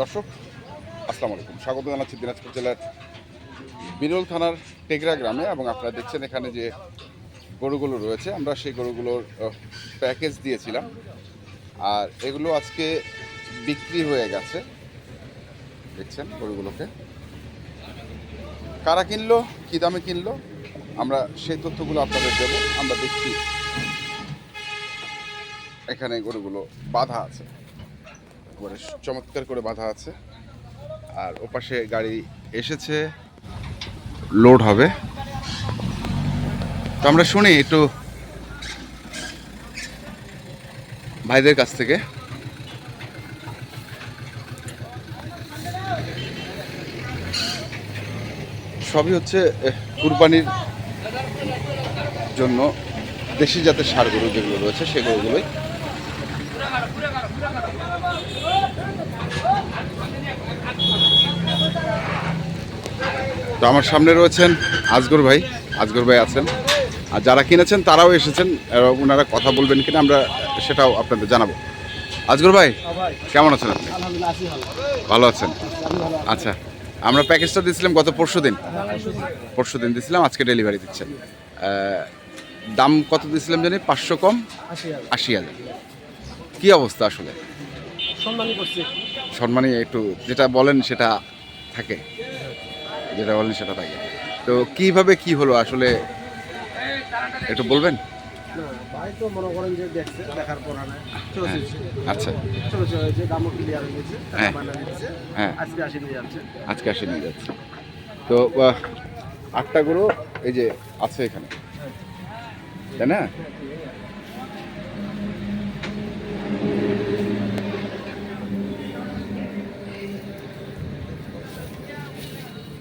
দর্শক, আসসালামু আলাইকুম। স্বাগত জানাচ্ছি দিনাজপুর জেলার বিরল থানার টেকরা গ্রামে এবং আপনারা দেখছেন এখানে যে গরুগুলো রয়েছে, আমরা সেই গরুগুলোর প্যাকেজ দিয়েছিলাম। আর এগুলো আজকে বিক্রি হয়ে গেছে। দেখছেন গরুগুলোকে। কারা কিনলো, কী দামে কিনলো, আমরা সেই তথ্যগুলো আপনাদের দেবো। আমরা দেখছি এখানে গরুগুলো বাঁধা আছে। একবারে চমৎকার করে বাঁধা আছে। আর ওপাশে গাড়ি এসেছে লোড হবে। তো আমরা শুনি একটু ভাইদের কাছ থেকে। সবই হচ্ছে কুরবানির জন্য দেশি জাতের সার গরু যেগুলো রয়েছে সেই গরুগুলোই তো আমার সামনে রয়েছেন আজগর ভাই আজগর ভাই আছেন। আর যারা কিনেছেন তারাও এসেছেন ওনারা কথা বলবেন কিনা আমরা সেটাও আপনাদের জানাব। আজগর ভাই, কেমন আছেন আপনি? ভালো আছেন? আচ্ছা আমরা প্যাকেজটা দিয়েছিলাম গত পরশু দিন। পরশু দিন দিয়েছিলাম, আজকে ডেলিভারি দিচ্ছেন। দাম কত দিয়েছিলাম জানি? পাঁচশো কম? আশি হাজার। কী অবস্থা আসলে? সম্মানই করছি। একটু যেটা বলেন সেটা থাকে। যেটা বলেন সেটা থাকে। তো কীভাবে কি হলো আসলে? একটু বলবেন? ভাই তো মনে করেন যে দেখছে দেখার পর না চলে এসেছে। আচ্ছা। চলে চলে হয়েছে দামও ক্লিয়ার হয়ে গেছে হ্যাঁ। হ্যাঁ। আজকে আসি নিয়ে যাচ্ছে। আজকে আসে নিয়ে যাচ্ছে। তো আটটা গরু এই যে আছে এখানে। তাই না?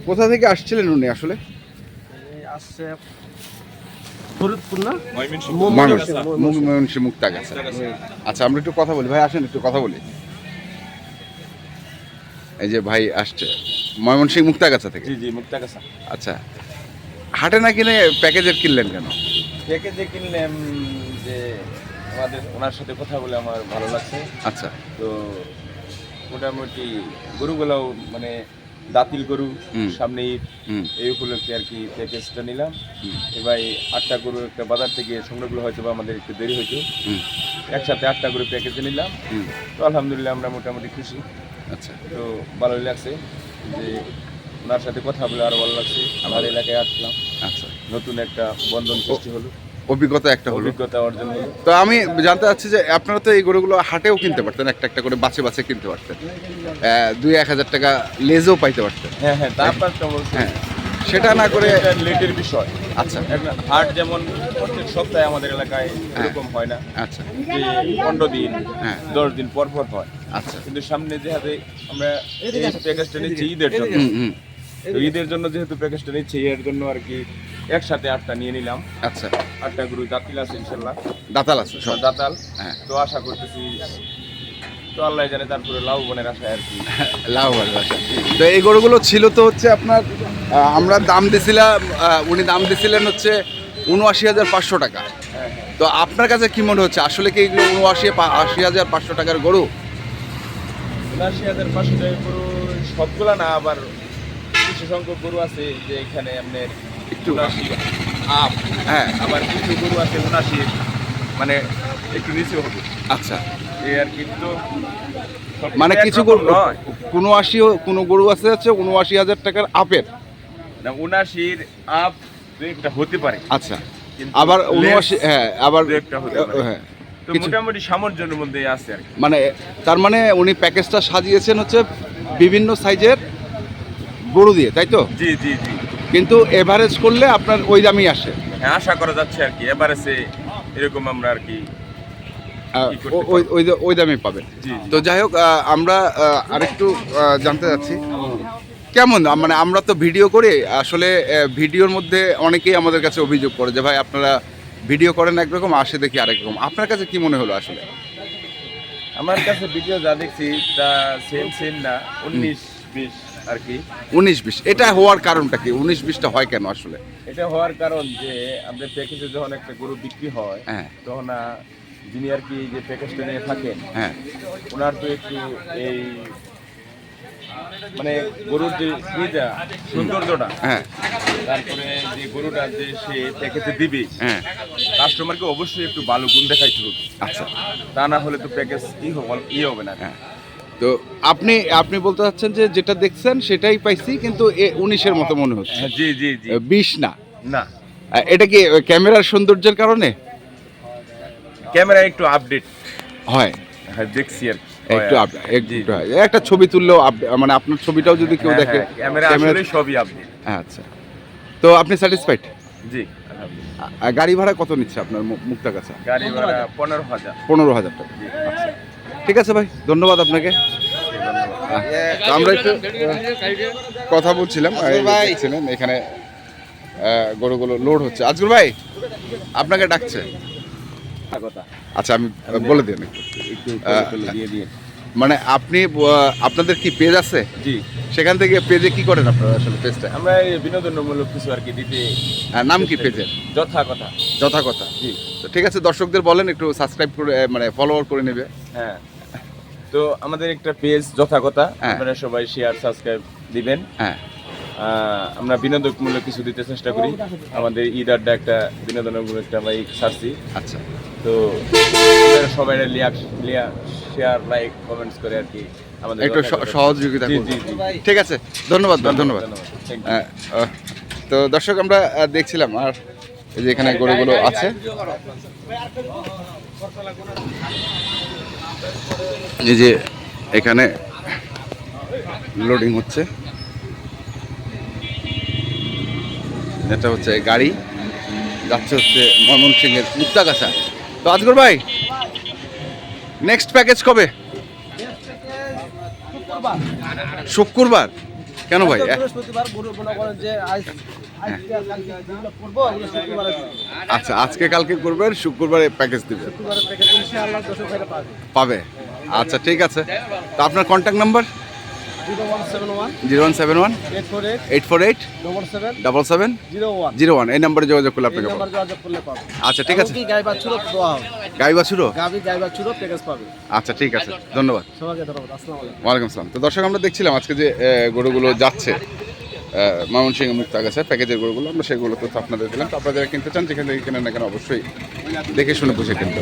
কোথা থেকে আসছিলেন উনি আসলে? আসছে ফরিদপুর না? মানুষ ময়মনসিংহ, ময়মনসিংহ। আচ্ছা আমরা একটু কথা বলি। ভাই আসেন একটু কথা বলি। এই যে ভাই আসছে ময়মনসিংহ মুক্তাগাছা থেকে? জি জি মুক্তা আচ্ছা হাটে না কিনে প্যাকেজের কিনলেন কেন? প্যাকেজে কিনলাম যে আমাদের ওনার সাথে কথা বলে আমার ভালো লাগছে। আচ্ছা। তো মোটামুটি গরুগুলাও মানে দাতিল গরু। সামনে ঈদ এই উপলক্ষে আর কি প্যাকেজটা নিলাম। এবার এই আটটা গরু একটা বাজার থেকে সংগ্রহগুলো হয়তো বা আমাদের একটু দেরি হুম। একসাথে আটটা গরু প্যাকেজে নিলাম। তো আলহামদুলিল্লাহ আমরা মোটামুটি খুশি। আচ্ছা। তো ভালোই লাগছে যে ওনার সাথে কথা বলে আরও ভালো লাগছে। আমার এলাকায় আসলাম। আচ্ছা। নতুন একটা বন্ধন সৃষ্টি হলো। অভিজ্ঞতা একটা হলো। অভিজ্ঞতা অর্জন হলো। তো আমি জানতে চাচ্ছি যে আপনারা তো এই গরুগুলো হাটেও কিনতে পারতেন একটা একটা করে বাছে বাছে কিনতে পারতেন। দুই এক হাজার টাকা লেজও পাইতে পারতেন। হ্যাঁ হ্যাঁ তারপর তো হ্যাঁ সেটা না করে লেটের বিষয়। আচ্ছা। হাট যেমন প্রত্যেক সপ্তাহে আমাদের এলাকায় এরকম হয় না। আচ্ছা। যে পনেরো দিন হ্যাঁ। দশ দিন পর পর হয়। আচ্ছা। কিন্তু সামনে যে হাতে আমরা এই প্যাকেজটা নিচ্ছি ঈদের জন্য। ঈদের জন্য যেহেতু প্যাকেজটা নিচ্ছি এর জন্য আর কি একসাথে আটটা নিয়ে নিলাম। আচ্ছা। আটটা গরু দাঁতিল আছে ইনশাল্লাহ। দাতাল আছে সব? দাতাল। হ্যাঁ। তো আশা করতেছি তো আল্লাহ জানে তারপরে লাভবানের আশায় আর কি। লাভ হবে বাসা। তো এই গরুগুলো ছিল তো হচ্ছে আপনার আমরা দাম দিছিলাম উনি দাম দিছিলেন হচ্ছে উনআশি হাজার পাঁচশো টাকা। হ্যাঁ হ্যাঁ। তো আপনার কাছে কি মনে হচ্ছে? আসলে কি এগুলো উনআশি আশি হাজার পাঁচশো টাকার গরু? উনআশি হাজার পাঁচশো টাকা গরু সবগুলা না আবার কিছু সংখ্যক গরু আছে যে এখানে আপনার একটু আপ হ্যাঁ। আবার কিছু গরু আছে উনআশি মানে একটু নিচে হবে। আচ্ছা। এই আর কি তো মানে কিছু গরু নয়। কোনো আশিও কোনো গরু আছে হচ্ছে উনআশি হাজার টাকার আপের? না উনআশির আপ একটা হতে পারে। আচ্ছা। আবার উনআশি হ্যাঁ আবার একটা হতে পারে। হ্যাঁ। তো মোটামুটি সামর্থ্যের মধ্যে আছে আর মানে তার মানে উনি প্যাকেজটা সাজিয়েছেন হচ্ছে বিভিন্ন সাইজের গরু দিয়ে তাই তো? জি জি জি। কিন্তু এভারেজ করলে আপনার ওই দামই আসে। হ্যাঁ আশা করা যাচ্ছে আর কি এবারে সে এরকম আমরা আর কি ওই ওই ওই দামই পাবেন। জি জি। তো যাই হোক আমরা আরেকটু জানতে চাচ্ছি। কেমন? মানে আমরা তো ভিডিও করি আসলে ভিডিওর মধ্যে অনেকেই আমাদের কাছে অভিযোগ করে যে ভাই আপনারা ভিডিও করেন একরকম আসে দেখি আরেক রকম। আপনার কাছে কি মনে হলো আসলে? আমার কাছে ভিডিও যা দেখছি তা সেম সেম না। উনিশ বিশ আর কি। উনিশ বিশ এটা হওয়ার কারণটা কি? উনিশ বিশটা হয় কেন আসলে? এটা হওয়ার কারণ যে আমাদের প্যাকেজে যখন একটা গরু বিক্রি হয় হ্যাঁ। তখন যিনি আর কি যে প্যাকেজটা নিয়ে থাকেন হ্যাঁ। ওনার তো একটু এই মানে গরুর যে ইটা সৌন্দর্যটা হ্যাঁ। তারপরে যে গরুটা যে সে প্যাকেজে দিবে হ্যাঁ। কাস্টমারকে অবশ্যই একটু ভালো গুণ দেখাইতে হবে। আচ্ছা। তা না হলে তো প্যাকেজ ই হবে ই হবে না। হ্যাঁ। তো আপনি আপনি বলতে চাচ্ছেন যে যেটা দেখছেন সেটাই পাইছি কিন্তু এ উনিশের মতো মনে হচ্ছে। হ্যাঁ, জি জি জি। বিশ না? না। এটা কি ক্যামেরার সৌন্দর্যের কারণে? ক্যামেরা একটু আপডেট। হয়। হ্যাঁ দেখছি আর একটু একটু ছবি তুললেও মানে আপনার ছবিটাও যদি কেউ হ্যাঁ, দেখে হ্যাঁ, ক্যামেরা আসলে সবই আপডেট। আচ্ছা। তো আপনি স্যাটিসফাইড জি। গাড়ি ভাড়া কত নিচ্ছে আপনার মু- মুক্তাগাছা? গাড়ি ভাড়া পনেরো হাজার। পনেরো হাজার টাকা। আচ্ছা। ঠিক আছে ভাই ধন্যবাদ আপনাকে। তো আমরা একটু কথা বলছিলাম ভাই। ছিলেন এখানে গরুগুলো লোড হচ্ছে। আজগুর ভাই আপনাকে ডাকছে। আচ্ছা আমি বলে দিন মানে আপনি আপনাদের কি পেজ আছে? জি। সেখান থেকে পেজে কি করেন আপনারা আসলে পেজটা? আমরা এই বিনোদনমূলক কিছু আর কি দিতে নাম কি পেজের? যথা কথা যথা কথা জি। তো ঠিক আছে দর্শকদের বলেন একটু সাবস্ক্রাইব করে মানে ফলোয়ার করে নেবে। হ্যাঁ। তো আমাদের একটা পেজ যথা কথা হ্যাঁ। আপনারা সবাই শেয়ার সাবস্ক্রাইব দিবেন। হ্যাঁ। আমরা বিনোদনমূলক কিছু দিতে চেষ্টা করি। আমাদের ঈদ আড্ডা একটা বিনোদনমূলক একটা বাইক ছাড়ছি আচ্ছা। তো সবাই লিয়া শেয়ার লাইক কমেন্টস করে আর কি আমাদের একটু সহযোগিতা ঠিক আছে ধন্যবাদ ধন্যবাদ। তো দর্শক আমরা দেখছিলাম আর এই যে এখানে গরুগুলো আছে। এই যে এখানে লোডিং হচ্ছে। এটা হচ্ছে গাড়ি, যাচ্ছে হচ্ছে ময়মনসিংহের মুক্তাগাছা। তো আজগর ভাই নেক্সট প্যাকেজ কবে? শুক্রবার। কেন ভাই? বৃহস্পতিবার গরু মনে করেন যে আজ। আচ্ছা আজকে কালকে করবেন শুক্রবারে প্যাকেজ দিবেন? পাবে। আচ্ছা ঠিক আছে। তা আপনার contact number zero one seven one eight four eight double seven zero one এই নাম্বারে যোগাযোগ করলে আপনাকে আচ্ছা ঠিক আছে। গাই বাছুরও গাই বাছুরও গাই বাছুরও পাবে। আচ্ছা ঠিক আছে। ধন্যবাদ। সবাইকে ধন্যবাদ। আসসালামু আলাইকুম। ওয়ালাইকুম আসসালাম। তো দর্শক আমরা দেখছিলাম আজকে যে গরুগুলো যাচ্ছে। ময়মনসিংহ মুক্তা গেছে প্যাকেজের গরুগুলো আমরা সেগুলো তো আপনাদের দিলাম। তো আপনারা যারা কিনতে চান যেখান থেকে কেনেন না কেন অবশ্যই দেখে শুনে বুঝে কিনতে